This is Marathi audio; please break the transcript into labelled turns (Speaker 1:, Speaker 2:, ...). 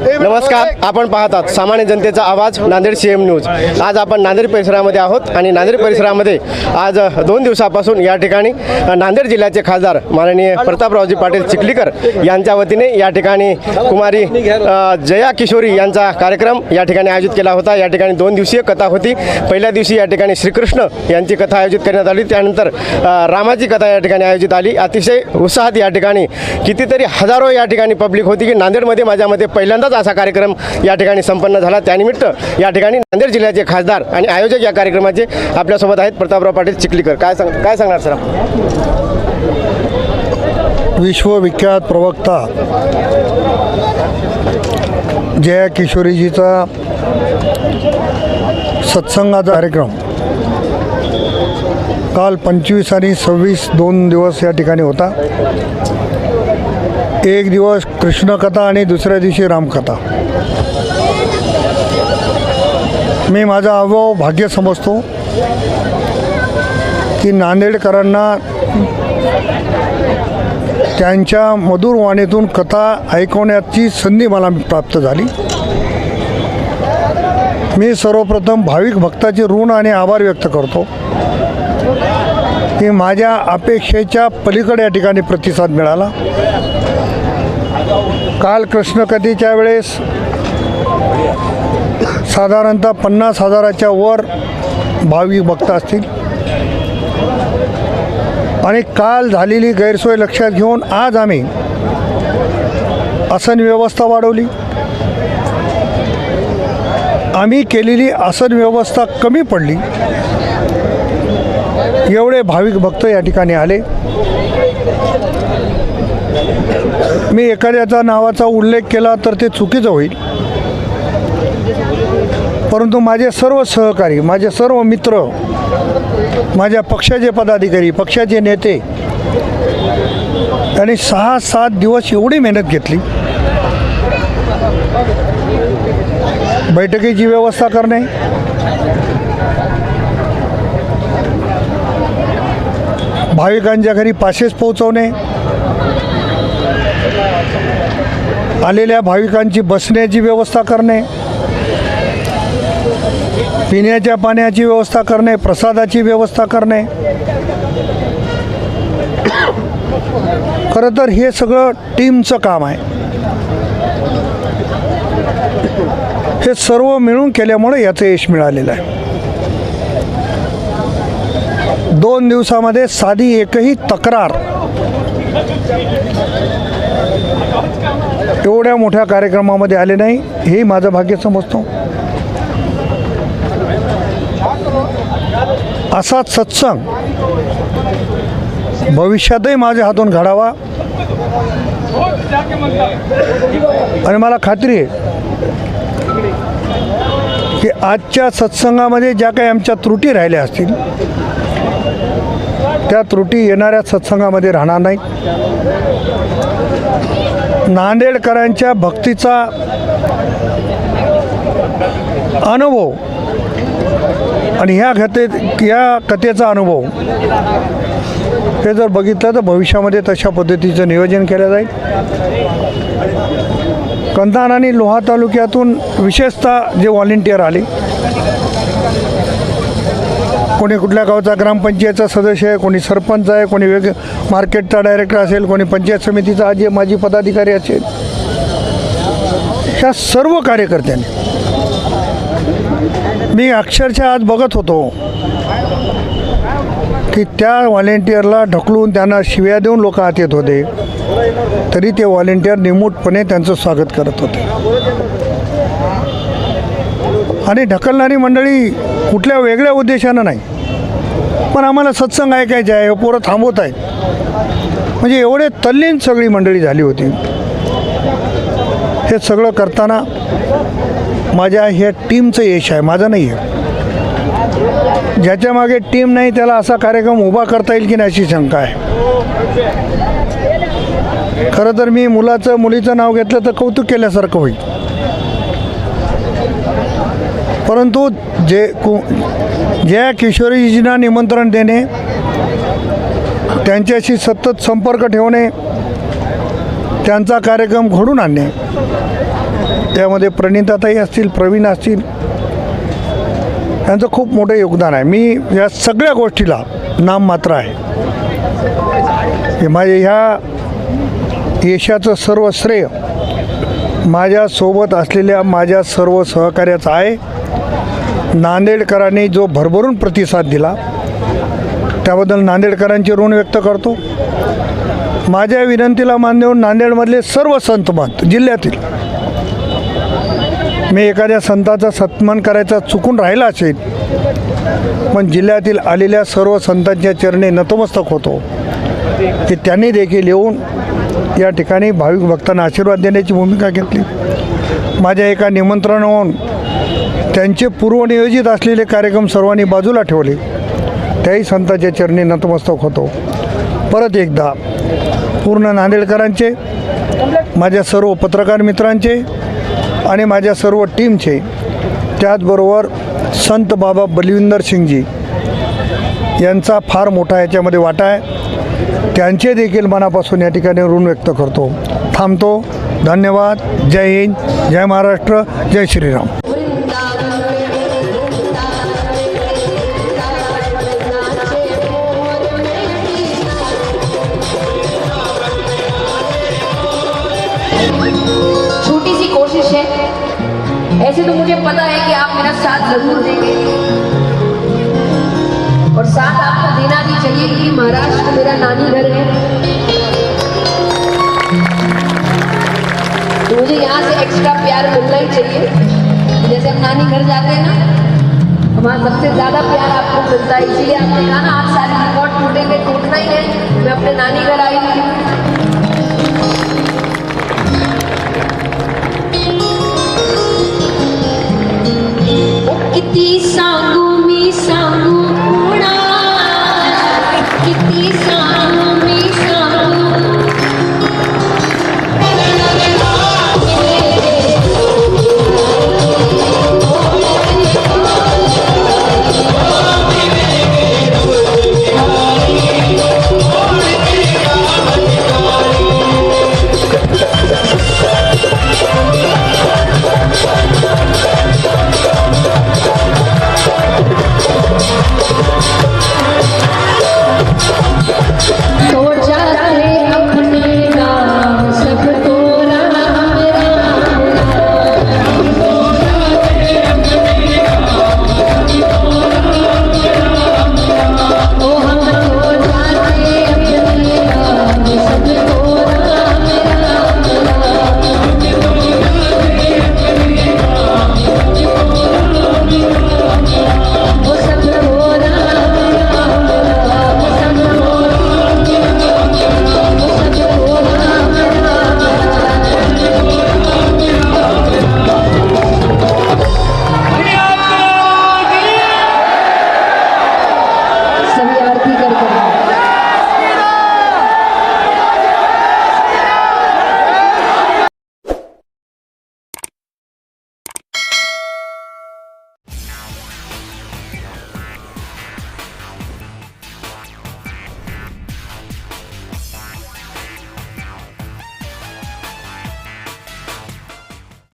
Speaker 1: नमस्कार आपण पाहतात सामान्य जनतेचा आवाज नांदेड सी एम न्यूज आज आपण नांदेड परिसरामध्ये आहोत आणि नांदेड परिसरामध्ये आज दोन दिवसापासून या ठिकाणी नांदेड जिल्ह्याचे खासदार माननीय प्रतापरावजी पाटील चिखलीकर यांच्या वतीने या ठिकाणी कुमारी जया किशोरी यांचा कार्यक्रम या ठिकाणी आयोजित केला होता. या ठिकाणी दोन दिवसीय कथा होती. पहिल्या दिवशी या ठिकाणी श्रीकृष्ण यांची कथा आयोजित करण्यात आली. त्यानंतर रामाची कथा या ठिकाणी आयोजित आली. अतिशय उत्साहात या ठिकाणी कितीतरी हजारो या ठिकाणी पब्लिक होती की नांदेडमध्ये माझ्या मते पहिल्यांदाच असा कार्यक्रम या ठिकाणी संपन्न झाला. त्यानिमित्त या ठिकाणी नांदेड जिल्ह्याचे खासदार आणि आयोजक या कार्यक्रमाचे आपल्यासोबत आहेत प्रतापराव पाटील चिखलीकर. काय सांग काय सांगणार सर? आपण
Speaker 2: विश्वविख्यात प्रवक्ता जया किशोरीजीचा सत्संगाचा कार्यक्रम काल पंचवीस आणि सव्वीस दोन दिवस या ठिकाणी होता. एक दिवस कृष्णकथा आणि दुसऱ्या दिवशी रामकथा. मी माझा अभाव भाग्य समजतो की नांदेडकरांना त्यांच्या मधुर वाणीतून कथा ऐकवण्याची संधी मला प्राप्त झाली. मी सर्वप्रथम भाविक भक्ताचे ऋण आणि आभार व्यक्त करतो की माझ्या अपेक्षेच्या पलीकडे या ठिकाणी प्रतिसाद मिळाला. काल कृष्णकथीच्या वेळेस साधारणतः पन्नास हजाराच्या वर भाविक भक्त असतील. आणि काल झालेली गैरसोय लक्षात घेऊन आज आम्ही आसन व्यवस्था वाढवली. आम्ही केलेली आसन व्यवस्था कमी पडली. एवढे भाविक भक्त या ठिकाणी आले. मी एखाद्याचा नावाचा उल्लेख केला तर ते चुकीचं होईल. परंतु माझे सर्व सहकारी माझे सर्व मित्र माझ्या पक्षाचे पदाधिकारी पक्षाचे नेते त्यांनी सहा सात दिवस एवढी मेहनत घेतली. बैठकीची व्यवस्था करणे. भाविकांच्या घरी पासेस पोहोचवणे. आलेल्या भाविकांची बसण्याची व्यवस्था करणे पिण्याच्या पाण्याची व्यवस्था करणे प्रसादाची व्यवस्था करणे. खरं तर हे सगळं टीमचं काम आहे. हे सर्व मिळून केल्यामुळे याचं यश मिळालेलं आहे. दोन दिवसामध्ये साधी एकही तक्रार एवढ्या मोठ्या कार्यक्रमामध्ये आले नाही हे माझं भाग्य समजतो. असाच सत्संग भविष्यातही माझ्या हातून घडावा. आणि मला खात्री आहे की आजच्या सत्संगामध्ये ज्या काही आमच्या त्रुटी राहिल्या असतील त्या त्रुटी येणाऱ्या सत्संगामध्ये राहणार नाहीत. नांदेडकरांच्या भक्तीचा अनुभव आणि ह्या कथे या कथेचा अनुभव हे जर बघितलं तर भविष्यामध्ये तशा पद्धतीचं नियोजन केलं जाईल. कंधार आणि लोहा तालुक्यातून विशेषतः जे व्हॉलेंटियर आले कोणी कुठल्या गावचा ग्रामपंचायतचा सदस्य आहे कोणी सरपंच आहे कोणी वेग मार्केटचा डायरेक्टर असेल कोणी पंचायत समितीचा आजी माजी पदाधिकारी असेल. ह्या सर्व कार्यकर्त्यांनी. मी अक्षरशः आज बघत होतो की त्या व्हॉलेंटियरला ढकलून त्यांना शिव्या देऊन लोक आत येत होते तरी ते व्हॉलेंटियर निमूटपणे त्यांचं स्वागत करत होते. आणि ढकलणारी मंडळी कुठल्या वेगळ्या उद्देशानं नाही. पण आम्हाला सत्संग ऐकायचे आहे पोरं थांबवत आहेत. म्हणजे एवढे तल्लीन सगळी मंडळी झाली होती. हे सगळं करताना माझ्या ह्या टीमचं यश आहे माझं नाही आहे. ज्याच्या मागे टीम नाही त्याला असा कार्यक्रम उभा करता येईल की नाही अशी शंका आहे. खरं तर मी मुलाचं मुलीचं नाव घेतलं तर कौतुक केल्यासारखं होईल. परंतु जे कु ज्या किशोरीजींना निमंत्रण देणे त्यांच्याशी सतत संपर्क ठेवणे त्यांचा कार्यक्रम घडून आणणे त्यामध्ये प्रणिताताई असतील प्रवीण असतील यांचं खूप मोठं योगदान आहे. मी या सगळ्या गोष्टीला नाममात्र आहे. हे माझ्या ह्या यशाचं सर्व श्रेय माझ्यासोबत असलेल्या माझ्या सर्व सहकार्याचं आहे. नांदेडकरांनी जो भरभरून प्रतिसाद दिला त्याबद्दल नांदेडकरांचे ऋण व्यक्त करतो. माझ्या विनंतीला मान देऊन नांदेडमधले सर्व संत महंत जिल्ह्यातील मी एखाद्या संताचा सन्मान करायचा चुकून राहिला असेल पण जिल्ह्यातील आलेल्या सर्व संतांच्या चरणी नतमस्तक होतो की त्यांनी देखील येऊन या ठिकाणी भाविक भक्तांना आशीर्वाद देण्याची भूमिका घेतली. माझ्या एका निमंत्रणावरून त्यांचे पूर्वनियोजित असलेले कार्यक्रम सर्वांनी बाजूला ठेवले. त्याही संतांच्या चरणी नतमस्तक होतो. परत एकदा पूर्ण नांदेडकरांचे माझ्या सर्व पत्रकार मित्रांचे आणि माझ्या सर्व टीमचे त्याचबरोबर संत बाबा बलविंदर सिंगजी यांचा फार मोठा याच्यामध्ये वाटा आहे. त्यांचे देखील मनापासून या ठिकाणी ऋण व्यक्त करतो. थांबतो. धन्यवाद. जय हिंद. जय महाराष्ट्र. जय श्रीराम.
Speaker 3: ऐसे तो मुझे पता है कि आप मेरा साथ ज़रूर देंगे। और साथ आपको देना भी चाहिए, क्योंकि महाराष्ट्र मेरा नानी घर है। तो मुझे यहाँ से एक्स्ट्रा प्यार मिलना ही चाहिए। जैसे हम नानी घर जाते हैं ना, वहाँ सबसे ज़्यादा प्यार आपको मिलता है। इसीलिए आपने कहा ना, आप सारे रिकॉर्ड टूटेंगे, टूटना ही है। मैं अपने नानी घर आई थी ti sango mi